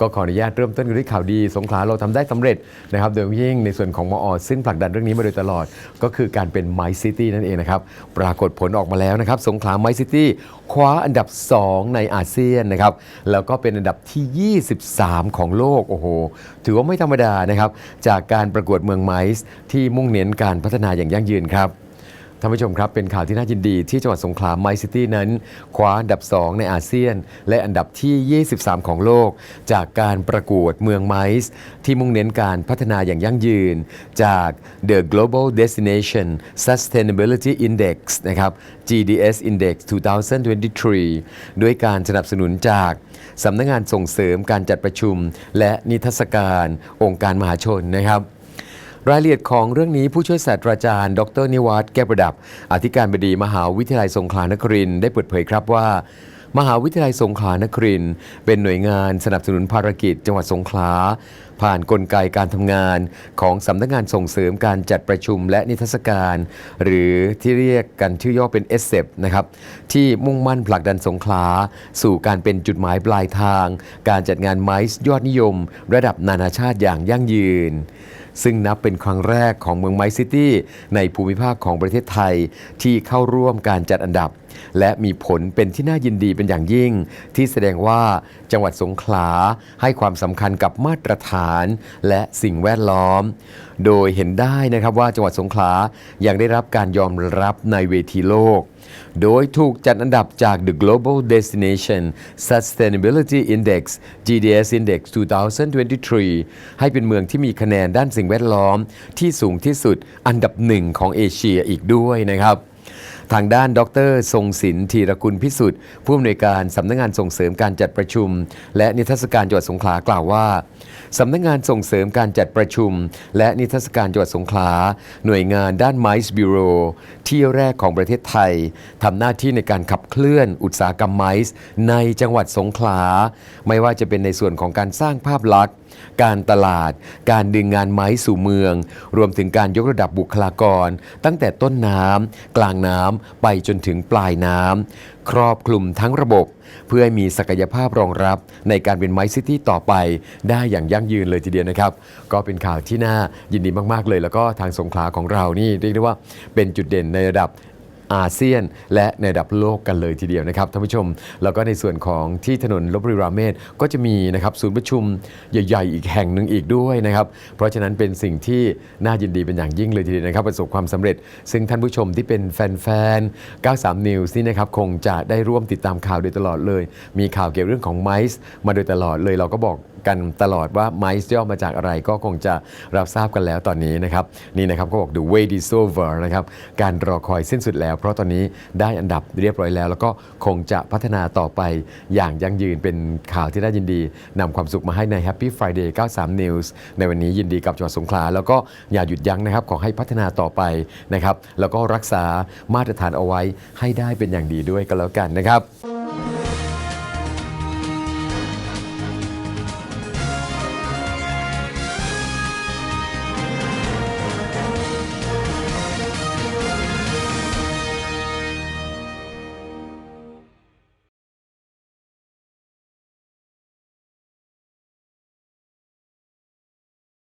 ก็ขออนุญาตเริ่มต้นกันด้วยข่าวดีสงขลาเราทำได้สำเร็จนะครับโดยยิ่งในส่วนของมอซึ่งผลักดันเรื่องนี้มาโดยตลอด ก็คือการเป็นไมซิตี้นั่นเองนะครับปรากฏผลออกมาแล้วนะครับสงขลาไมซิตี้คว้าอันดับ 2 ในอาเซียนนะครับแล้วก็เป็นอันดับที่ 23 ของโลกโอ้โหถือว่าไม่ธรรมดานะครับจากการประกวดเมืองไมซ์ที่มุ่งเน้นการพัฒนาอย่างยั่งยืนครับ ท่านผู้ชมครับ เป็นข่าวที่น่ายินดีที่จังหวัดสงขลาไมซิตี้นั้น คว้าอันดับ 2 ในอาเซียน และอันดับที่ 23 ของโลก จากการประกวดเมืองไมซ์ที่มุ่งเน้นการพัฒนาอย่างยั่งยืน จาก The Global Destination Sustainability Index นะครับ GDS Index 2023 ด้วยการสนับสนุนจากสำนักงานส่งเสริมการจัดประชุม และนิทรรศการองค์การมหาชนนะครับ รายละเอียดของเรื่องนี้ผู้ช่วยศาสตราจารย์ ดรนิวัฒน์แก้วประดับ อธิการบดีมหาวิทยาลัยสงขลานครินได้เปิดเผยครับว่า มหาวิทยาลัยสงขลานครินเป็นหน่วยงานสนับสนุนภารกิจ จังหวัดสงขลา ผ่านนกลไกการทำงานของสำนักงานส่งเสริมการจัดประชุมและนิทรรศการ หรือที่เรียกกันชื่อย่อเป็น s อ e p นะครับที่มุ่งมั่นผลักดันสงขลา สู่การเป็นจุดหมายปลายทาง การจัดงานไมซ์ยอดนิยม ระดับนานาชาติอย่างยั่งยืนซึ่งนับเป็นครั้งแรกของเมืองไมซิตี้ในภูมิภาคของประเทศไทยที่เข้าร่วมการจัดอันดับ และมีผลเป็นที่น่ายินดีเป็นอย่างยิ่ง ที่แสดงว่าจังหวัดสงขลาให้ความสำคัญกับมาตรฐานและสิ่งแวดล้อม โดยเห็นได้นะครับว่าจังหวัดสงขลายังได้รับการยอมรับในเวทีโลก โดยถูกจัดอันดับจาก The Global Destination Sustainability Index GDS Index 2023 ให้เป็นเมืองที่มีคะแนนด้านสิ่งแวดล้อมที่สูงที่สุดอันดับหนึ่งของเอเชียอีกด้วยนะครับ ทางด้านดร ทรงศิลป์ธีรกุลพิสุทธิ์ผู้อำนวยการสำนักงานส่งเสริมการจัดประชุม และนิทรรศการจังหวัดสงขลากล่าวว่าสำนักงานส่งเสริมการจัดประชุม และนิทรรศการจังหวัดสงขลา หน่วยงานด้านไมซ์บิโรที่แรกของประเทศไทยทำหน้าที่ในการขับเคลื่อนอุตสาหกรรมไมซ์ในจังหวัดสงขลา ไม่ว่าจะเป็นในส่วนของการสร้างภาพลักษณ์การตลาด การดึงงานไม้สู่เมือง รวมถึงการยกระดับบุคลากร ตั้งแต่ต้นน้ำกลางน้ำไปจนถึงปลายน้ำครอบคลุมทั้งระบบ เพื่อให้มีศักยภาพรองรับในการเป็นไม้ซิตี้ต่อไป ได้อย่างยั่งยืนเลยทีเดียวนะครับ ก็เป็นข่าวที่น่ายินดีมาก ๆ เลย แล้วก็ทางสงขลาของเรานี่เรียกได้ว่าเป็นจุดเด่นในระดับ อาเซียน และในระดับโลกกันเลยทีเดียวนะครับท่านผู้ชม แล้วก็ในส่วนของที่ถนนลบบุรีราเมศก็จะมีนะครับศูนย์ประชุมใหญ่ ๆ อีกแห่งหนึ่งอีกด้วยนะครับเพราะฉะนั้นเป็นสิ่งที่น่ายินดีเป็นอย่างยิ่งเลยทีเดียวนะครับประสบความสำเร็จ ซึ่งท่านผู้ชมที่เป็นแฟนๆ 93 News นี่นะครับคงจะได้ร่วมติดตามข่าวโดยตลอดเลย มีข่าวเกี่ยวเรื่องของไมซ์มาโดยตลอดเลยเราก็บอก กันตลอดว่าไมซ์ย่อมาจากอะไรก็คงจะรับทราบกันแล้วตอนนี้นะครับ นี่นะครับก็บอก the wait is over นะครับ การรอคอยสิ้นสุดแล้ว เพราะตอนนี้ได้อันดับเรียบร้อยแล้ว แล้วก็คงจะพัฒนาต่อไปอย่างยั่งยืนเป็นข่าวที่น่ายินดีนำความสุขมาให้ใน Happy Friday 93 News ในวันนี้ยินดีกับจังหวัดสงขลาแล้วก็อย่าหยุดยั้งนะครับขอให้พัฒนาต่อไปนะครับแล้วก็รักษามาตรฐานเอาไว้ให้ได้เป็นอย่างดีด้วยกันแล้วกันนะครับ